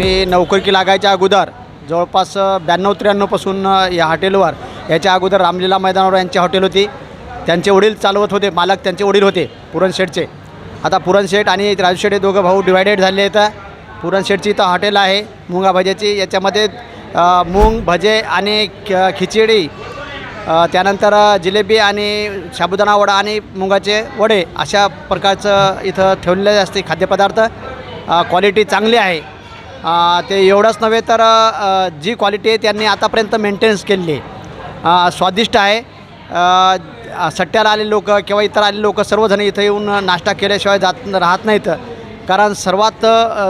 मी नोकरी लागायच्या अगोदर जवळपास ब्याण्णव त्र्याण्णवपासून या हॉटेलवर याच्या अगोदर रामलीला मैदानावर यांची हॉटेल होती. त्यांचे वडील चालवत होते मालक त्यांचे वडील होते पुरणशेठचे आता पुरणशेठ आणि राजूशेठ हे दोघं भाऊ डिवायडेड झाले आहेत. पुरणशेठची इथं हॉटेल आहे मुंगा भज्याची. याच्यामध्ये मूंग भजे आणि खिचडी त्यानंतर जिलेबी आणि साबुदाणा वडा आणि मुगाचे वडे अशा प्रकारचं इथं ठेवलेले असते खाद्यपदार्थ. क्वालिटी चांगली आहे. ते एवढंच नव्हे तर जी क्वालिटी आहे त्यांनी आतापर्यंत मेंटेनन्स केलेली आहे. स्वादिष्ट आहे. सट्ट्याला आलेले लोक किंवा इतर आलेले लोक सर्वजण इथं येऊन नाश्ता केल्याशिवाय जात राहत नाहीत. कारण सर्वात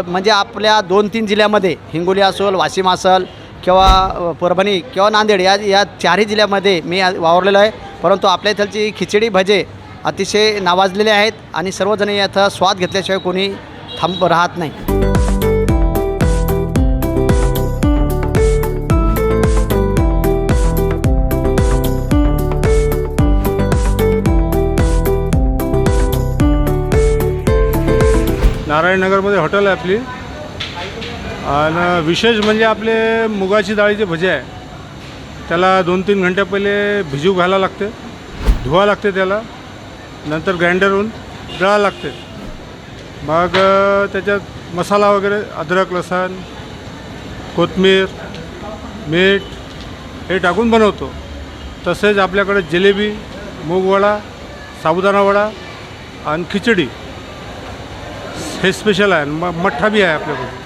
म्हणजे आपल्या दोन तीन जिल्ह्यामध्ये हिंगोली असेल वाशिम असेल किंवा परभणी किंवा नांदेड या या चारही जिल्ह्यामध्ये मी वावरलेलो आहे. परंतु आपल्या इथलची खिचडी भजे अतिशय नावाजलेले आहेत आणि सर्वजण याचा स्वाद घेतल्याशिवाय कोणी थांब राहत नाही. नारायणनगरमध्ये हॉटेल आहे आपली. आणि विशेष म्हणजे आपले मुगाची डाळीचे भजे आहे. त्याला दोन तीन घंट्या पहिले भिजू घालायला लागते. धुवा लागते त्याला. नंतर ग्राइंडरहून दळा लागते. मग त्याच्यात मसाला वगैरे अद्रक लसण कोथमीर मीठ हे टाकून बनवतो. तसेच आपल्याकडे जिलेबी मूगवडा साबुदाणा वडा आणि खिचडी. हे स्पेशल आहे म मठ्ठा बी आहे आपल्याकडे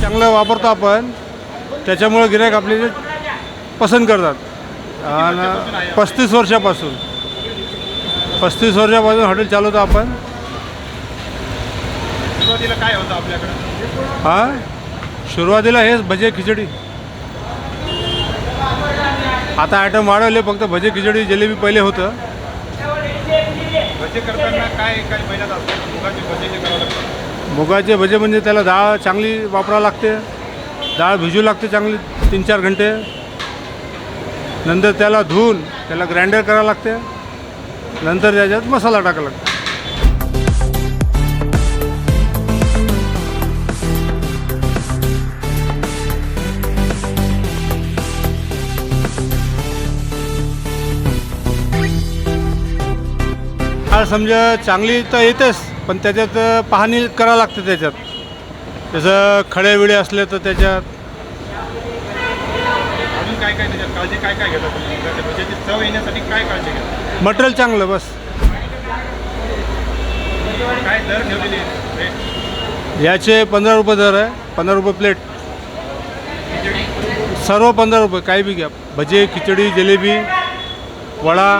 चांगलं वापरतो आपण. त्याच्यामुळे गिरायक आपले पसंत करतात. आणि पस्तीस वर्षापासून. पस्तीस वर्षापासून हॉटेल चालवतो आपण. सुरुवातीला काय होतं आपल्याकडे? हां? सुरुवातीला हेच भजे खिचडी. आता आयटम वाढवले फक्त भजे खिचडी जिलेबी पहिले होतं. भजे करताना काय काय महिन्यात मुगाचे भजे जे करावं मुगाचे भजे म्हणजे त्याला डाळ चांगली वापरावं लागते. डाळ भिजू लागते चांगली तीन चार घंटे. नंतर त्याला धुवून त्याला ग्राइंडर करावं लागते. नंतर त्याच्यात मसाला टाकावा लागतो. डाळ समजा चांगली तर येतेच पण त्याच्यात पाहणी करावं लागते त्याच्यात. जसं खडे विडे असले तर त्याच्यात. अजून काय काय त्याच्यात? काळजी काय काय घेतात तुम्ही? मुगाच्या भज्याची चव येण्यासाठी काय काळजी घेतात मटेरियल चांगलं बस. काय दर ठेवलेली आहे? रेट याचे पंधरा रुपये दर आहे पंधरा रुपये प्लेट. सर्व पंधरा रुपये काही बी घ्या. भजे खिचडी जिलेबी वडा